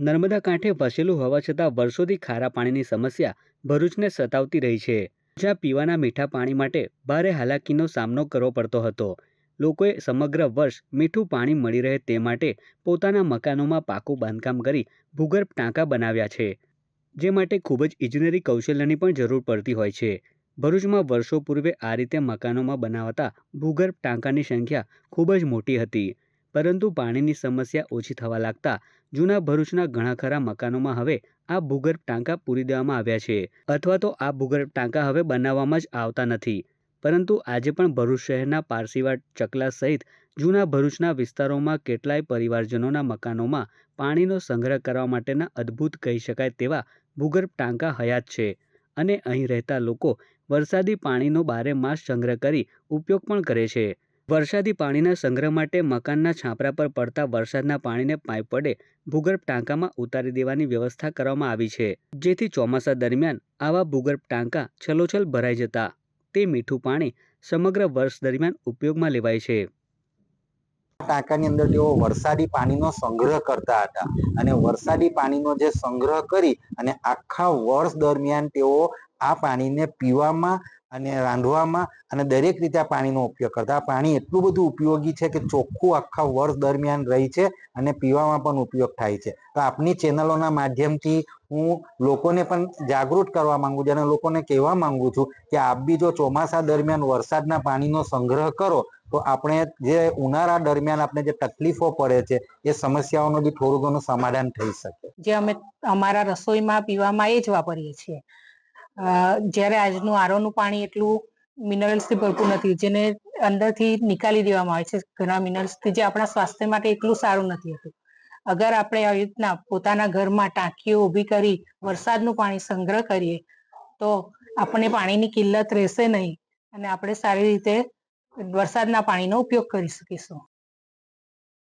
નર્મદા કાંઠે વસેલું હોવા છતાં વર્ષોથી ખારા પાણીની સમસ્યા ભરૂચને સતાવતી રહી છે. જ્યાં પીવાના મીઠા પાણી માટે ભારે હાલાકીનો સામનો કરવો પડતો હતો. લોકોએ સમગ્ર વર્ષ મીઠું પાણી મળી રહે તે માટે પોતાના મકાનોમાં પાકું બાંધકામ કરી ભૂગર્ભ ટાંકા બનાવ્યા છે, જે માટે ખૂબ જ ઇજનેરી કૌશલ્યની પણ જરૂર પડતી હોય છે. ભરૂચમાં વર્ષો પૂર્વે આ રીતે મકાનોમાં બનાવાતા ભૂગર્ભ ટાંકાની સંખ્યા ખૂબ જ મોટી હતી. પરંતુ પાણીની સમસ્યા ઓછી થવા લાગતા જૂના ભરૂચના ઘણા ખરા મકાનોમાં હવે આ ભૂગર્ભ ટાંકા પૂરી દેવામાં આવ્યા છે. અથવા તો આ ભૂગર્ભ ટાંકા હવે બનાવવામાં જ આવતા નથી. પરંતુ આજે પણ ભરૂચ શહેરના પારસીવાડ ચકલા સહિત જૂના ભરૂચના વિસ્તારોમાં કેટલાય પરિવારજનોના મકાનોમાં પાણીનો સંગ્રહ કરવા માટેના અદ્ભુત કહી શકાય તેવા ભૂગર્ભ ટાંકા હયાત છે. અને અહીં રહેતા લોકો વરસાદી પાણીનો બારે માસ સંગ્રહ કરી ઉપયોગ પણ કરે છે. વરસાદી પાણીના સંગ્રહ માટે મકાનના છાપરા પર પડતા વરસાદના પાણીને પાઇપ વડે ભૂગર્ભ ટાંકામાં ઉતારી દેવાની વ્યવસ્થા કરવામાં આવી છે. જેથી ચોમાસા દરમિયાન આવા ભૂગર્ભ ટાંકા છલોછલ ભરાઈ જતા તે મીઠું પાણી સમગ્ર વર્ષ દરમિયાન ઉપયોગમાં લેવાય છે. ટાંકાની અંદર તેઓ વરસાદી પાણીનો સંગ્રહ કરતા હતા અને વરસાદી પાણીનો જે સંગ્રહ કરી અને આખા વર્ષ દરમિયાન તેઓ આ પાણીને પીવામાં અને રાંધવામાં અને દરેક રીતે આ પાણીનો ઉપયોગ કરતા. પાણી એટલું બધું ઉપયોગી છે કે ચોખ્ખું આખા વર્ષ દરમિયાન રહી છે અને પીવામાં પણ ઉપયોગ થાય છે. તો આપની ચેનલોના માધ્યમથી હું લોકોને પણ જાગૃત કરવા માંગુ છું અને લોકોને કહેવા માંગુ છું કે આપ બી જો ચોમાસા દરમિયાન વરસાદના પાણીનો સંગ્રહ કરો, તો આપણે જે ઉનાળા દરમિયાન આપણે જે તકલીફો પડે છે, એ સમસ્યાઓનું બી થોડું ઘણું સમાધાન થઈ શકે. જે અમે અમારા રસોઈમાં પીવામાં એ જ વાપરીએ છીએ. જ્યારે આજનું આરોનું પાણી એટલું મિનરલ્સથી ભરપૂર નથી, જેને અંદરથી નિકાલી દેવામાં આવે છે, ઘણા મિનરલ્સથી જે આપણા સ્વાસ્થ્ય માટે એટલું સારું નથી હોતું. અગર આપણે આવી રીતના પોતાના ઘરમાં ટાંકીઓ ઊભી કરી વરસાદનું પાણી સંગ્રહ કરીએ, તો આપણને પાણીની કિલ્લત રહેશે નહીં અને આપણે સારી રીતે વરસાદના પાણીનો ઉપયોગ કરી શકીશું.